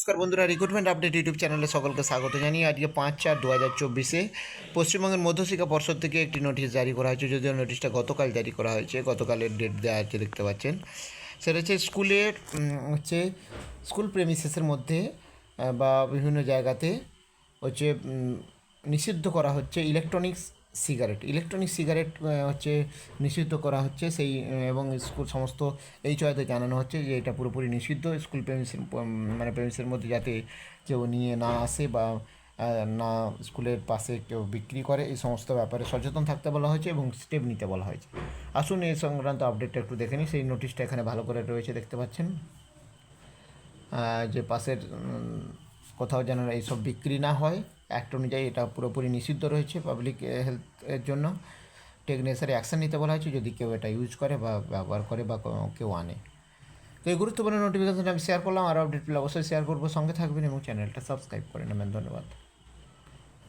নমস্কার বন্ধুরা recruitment update YouTube চ্যানেলে সকলকে স্বাগত জানিয়ে আজকে পাঁচ চার দু হাজার চব্বিশে পশ্চিমবঙ্গের মধ্যশিক্ষা পর্ষদ থেকে একটি নোটিশ জারি করা হয়েছে, যদিও নোটিশটা গতকাল জারি করা হয়েছে, গতকালের ডেট দেওয়া আছে, দেখতে পাচ্ছেন। সেটা হচ্ছে স্কুলের হচ্ছে স্কুল প্রেমিসেসের মধ্যে বা বিভিন্ন জায়গাতে হচ্ছে নিষিদ্ধ করা হচ্ছে ইলেকট্রনিক্স সিগারেট, ইলেকট্রনিক সিগারেট হচ্ছে নিষিদ্ধ করা হচ্ছে সেই এবং স্কুল সমস্ত এই চয়তে জানানো হচ্ছে যে এটা পুরোপুরি নিষিদ্ধ। স্কুল প্রেমিসের মানে প্রেমিসের মধ্যে যাতে কেউ নিয়ে না আসে বা না স্কুলের পাশে কেউ বিক্রি করে, এই সমস্ত ব্যাপারে সচেতন থাকতে বলা হয়েছে এবং স্টেপ নিতে বলা হয়েছে। আসুন এই সংক্রান্ত আপডেটটা একটু দেখে নিই। সেই নোটিশটা এখানে ভালো করে রয়েছে, দেখতে পাচ্ছেন। যে পাশের কোথাও যেন এইসব বিক্রি না হয়। অ্যাক্ট অনুযায়ী এটা পুরোপুরি নিষিদ্ধ রয়েছে পাবলিক হেলথের জন্য। টেকনেসারি অ্যাকশন নিতে বলা হয়েছে যদি কেউ এটা ইউজ করে বা ব্যবহার করে বা কেউ আনে। তো এই গুরুত্বপূর্ণ নোটিফিকেশনটা আমি শেয়ার করলাম। আর আপডেটগুলো অবশ্যই শেয়ার করব। সঙ্গে থাকবেন এবং চ্যানেলটা সাবস্ক্রাইব করে নেবেন। ধন্যবাদ।